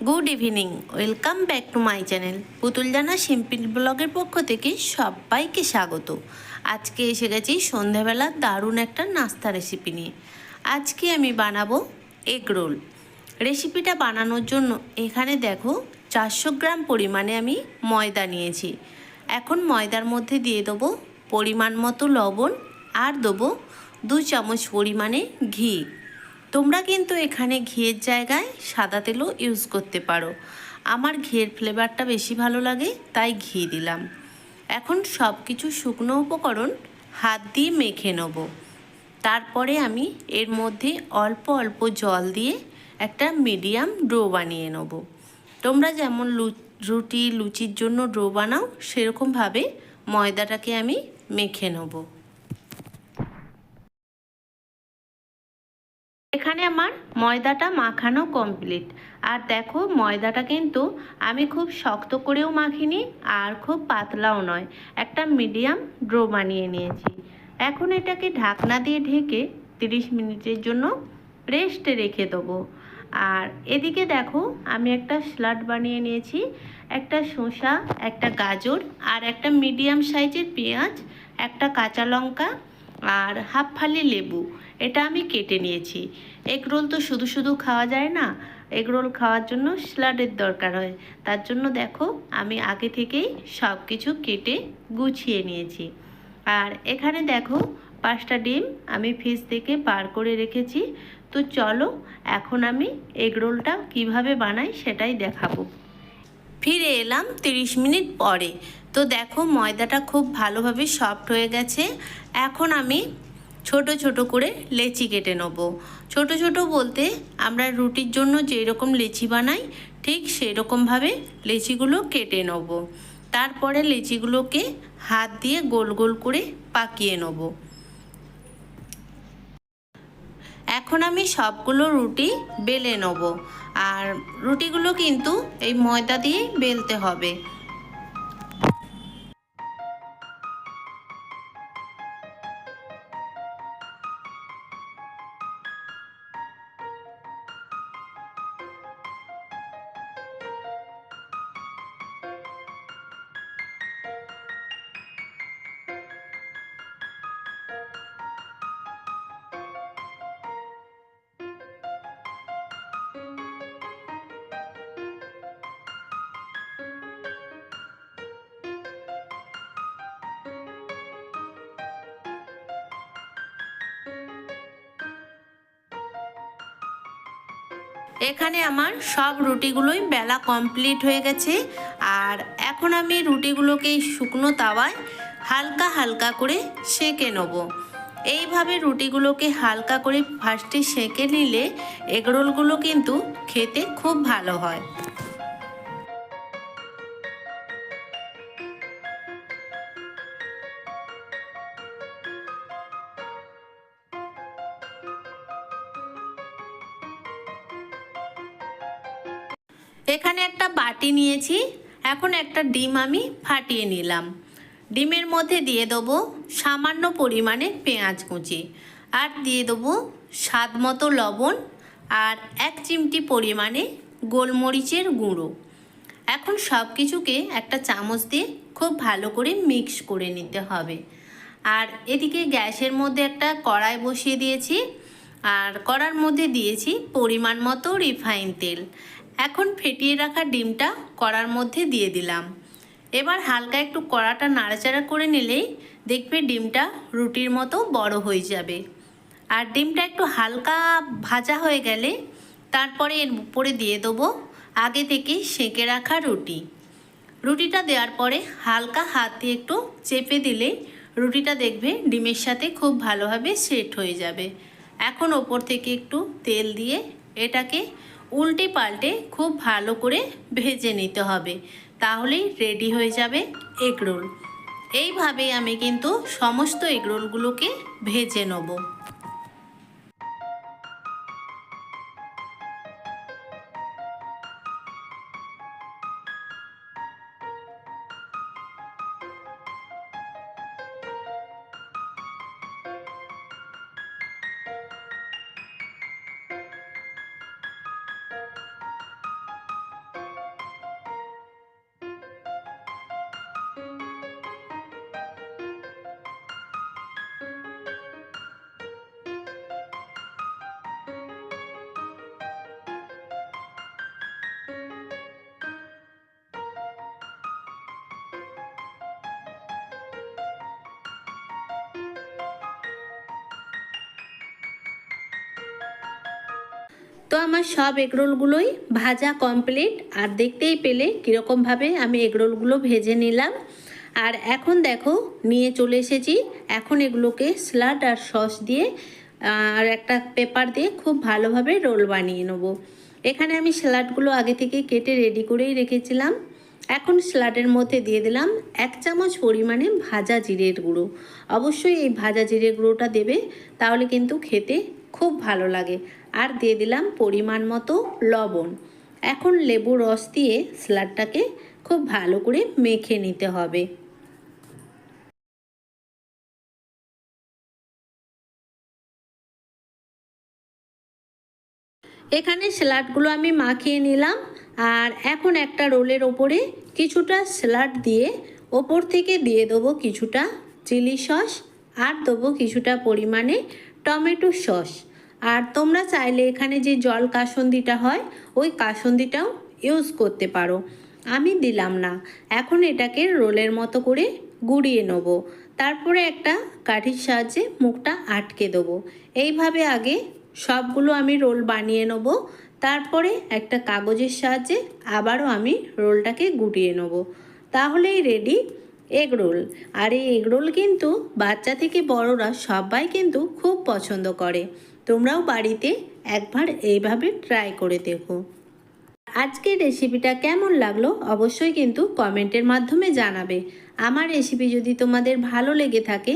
Good evening, welcome back to my channel. Putul জানা simple ব্লগের পক্ষ থেকে সবাইকে স্বাগত। আজকে এসে গেছি সন্ধ্যাবেলা দারুণ একটা নাস্তা রেসিপি নিয়ে। আজকে আমি বানাবো এগ রোল রেসিপিটা বানানোর জন্য এখানে দেখো চারশো গ্রাম পরিমাণে আমি ময়দা নিয়েছি। এখন ময়দার মধ্যে দিয়ে দেবো পরিমাণ মতো লবণ আর দেবো দু চামচ পরিমাণে ঘি। তোমরা কিন্তু এখানে ঘিয়ের জায়গায় সাদা তেলও ইউজ করতে পারো। আমার ঘিয়ের ফ্লেভারটা বেশি ভালো লাগে, তাই ঘি দিলাম। এখন সব কিছু শুকনো উপকরণ হাত দিয়ে মেখে নেব। তারপরে আমি এর মধ্যে অল্প অল্প জল দিয়ে একটা মিডিয়াম ডো বানিয়ে নেব। তোমরা যেমন লু- রুটি, লুচির জন্য ডো বানাও, সেরকমভাবে ময়দাটাকে আমি মেখে নেব। এখানে আমার ময়দাটা মাখানো কমপ্লিট আর দেখো, ময়দাটা কিন্তু আমি খুব শক্ত করেও মাখিনি, আর খুব পাতলাও নয়। একটা মিডিয়াম ড্রো বানিয়ে নিয়েছি। এখন এটাকে ঢাকনা দিয়ে ঢেকে 30 মিনিটের জন্য রেস্টে রেখে দেবো। আর এদিকে দেখো, আমি একটা স্লাড বানিয়ে নিয়েছি, একটা শসা, একটা গাজর, আর একটা মিডিয়াম সাইজের পেঁয়াজ, একটা কাঁচা লঙ্কা আর হাফ ফালি লেবু, এটা আমি কেটে নিয়েছি। এগ রোল তো শুধু শুধু খাওয়া যায় না, এগ রোল খাওয়ার জন্য স্যালাডের দরকার হয়। তার জন্য দেখো, আমি আগে থেকেই সব কিছু কেটে গুছিয়ে নিয়েছি। আর এখানে দেখো, পাঁচটা ডিম আমি ফ্রিজ থেকে বার করে রেখেছি। তো চলো, এখন আমি এগ রোলটা কীভাবে বানাই সেটাই দেখাবো। ফিরে এলাম 30 মিনিট পরে। তো দেখো ময়দাটা খুব ভালোভাবে সফট হয়ে গেছে। এখন আমি ছোট ছোট করে লেচি কেটে নেব। ছোট ছোট বলতে আমরা রুটির জন্য যেই রকম লেচি বানাই, ঠিক সেই রকমভাবে লেচিগুলো কেটে নেব। তারপরে লেচিগুলোকে হাত দিয়ে গোল গোল করে পাকিয়ে নেব। এখন আমি সবগুলো রুটি বেলে নেব। আর রুটিগুলো কিন্তু এই ময়দা দিয়ে বেলতে হবে। এখানে আমার সব রুটিগুলোই বেলা কমপ্লিট হয়ে গেছে। আর এখন আমি রুটিগুলোকে শুকনো তাওয়ায় হালকা হালকা করে সেঁকে নেব। এইভাবে রুটিগুলোকে হালকা করে ফার্স্টে সেঁকে নিলে এগরোলগুলো কিন্তু খেতে খুব ভালো হয়। এখানে একটা বাটি নিয়েছি। এখন একটা ডিম আমি ফাটিয়ে নিলাম। ডিমের মধ্যে দিয়ে দেবো সামান্য পরিমাণে পেঁয়াজ কুচি। আর দিয়ে দেবো স্বাদ মতো লবণ আর এক চিমটি পরিমাণে গোলমরিচের গুঁড়ো। এখন সব কিছুকে একটা চামচ দিয়ে খুব ভালো করে মিক্স করে নিতে হবে। আর এদিকে গ্যাসের মধ্যে একটা কড়াই বসিয়ে দিয়েছি। আর কড়ার মধ্যে দিয়েছি পরিমাণ মতো রিফাইন তেল। এখন ফেটিয়ে রাখা ডিমটা কড়ার মধ্যে দিয়ে দিলাম। এবার হালকা একটু কড়াটা নাড়াচাড়া করে নিলেই দেখবে ডিমটা রুটির মতো বড় হয়ে যাবে। আর ডিমটা একটু হালকা ভাজা হয়ে গেলে তারপরে এর উপরে দিয়ে দেবো আগে থেকে সেঁকে রাখা রুটি। রুটিটা দেওয়ার পরে হালকা হাত দিয়ে একটু চেপে দিলে রুটিটা দেখবে ডিমের সাথে খুব ভালোভাবে সেট হয়ে যাবে। এখন ওপর থেকে একটু তেল দিয়ে এটাকে উল্টে পাল্টে খুব ভালো করে ভেজে নিতে হবে। তাহলেই রেডি হয়ে যাবে এগরোল এইভাবে আমি কিন্তু সমস্ত এগরোলগুলোকে ভেজে নেব। তো আমার সব এগরোলগুলোই ভাজা কমপ্লিট আর দেখতেই পেলে কীরকমভাবে আমি এগরোলগুলো ভেজে নিলাম। আর এখন দেখো, নিয়ে চলে এসেছি। এখন এগুলোকে স্লাড আর সস দিয়ে আর একটা পেপার দিয়ে খুব ভালোভাবে রোল বানিয়ে নেব। এখানে আমি স্যালাডগুলো আগে থেকে কেটে রেডি করেই রেখেছিলাম। এখন স্যালাডের মধ্যে দিয়ে দিলাম এক চামচ পরিমাণে ভাজা জিরের গুঁড়ো। অবশ্যই এই ভাজা জিরের গুঁড়োটা দেবে, তাহলে কিন্তু খেতে খুব ভালো লাগে। আর দিয়ে দিলাম পরিমাণ মতো লবণ। এখন লেবু রস দিয়ে স্যালাডটাকে খুব ভালো করে মেখে নিতে হবে। এখানে স্যালাডগুলো আমি মাখিয়ে নিলাম। আর এখন একটা রোলের ওপরে কিছুটা স্যালাড দিয়ে ওপর থেকে দিয়ে দেবো কিছুটা চিলি সস। আর দেবো কিছুটা পরিমাণে টমেটো সস। আর তোমরা চাইলে এখানে যে জল কাসন্দিটা হয়, ওই কাসন্দিটাও ইউজ করতে পারো। আমি দিলাম না। এখন এটাকে রোলের মতো করে গুড়িয়ে নেব। তারপরে একটা কাঠির সাহায্যে মুখটা আটকে দেবো। এইভাবে আগে সবগুলো আমি রোল বানিয়ে নেব। তারপরে একটা কাগজের সাহায্যে আবারও আমি রোলটাকে গুটিয়ে নেব। তাহলেই রেডি এগ রোল আর এই এগ রোল কিন্তু বাচ্চা থেকে বড়রা সবাই কিন্তু খুব পছন্দ করে। তোমরাও বাড়িতে একবার এইভাবে ট্রাই করে দেখো। আজকের রেসিপিটা কেমন লাগল অবশ্যই কিন্তু কমেন্টের মাধ্যমে জানাবে। আমার রেসিপি যদি তোমাদের ভালো লেগে থাকে,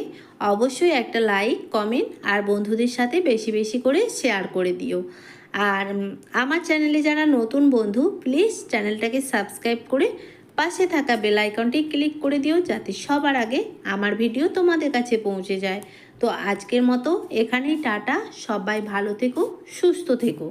অবশ্যই একটা লাইক কমেন্ট আর বন্ধুদের সাথে বেশি বেশি করে শেয়ার করে দিও। আর আমার চ্যানেলে যারা নতুন বন্ধু প্লিজ চ্যানেলটাকে সাবস্ক্রাইব করে পাশে থাকা বেল আইকনটি ক্লিক করে দিও যাতে সবার আগে আমার ভিডিও তোমাদের কাছে পৌঁছে যায়। তো আজকের মতো এখানেই টাটা। সবাই ভালো থেকো, সুস্থ থেকো।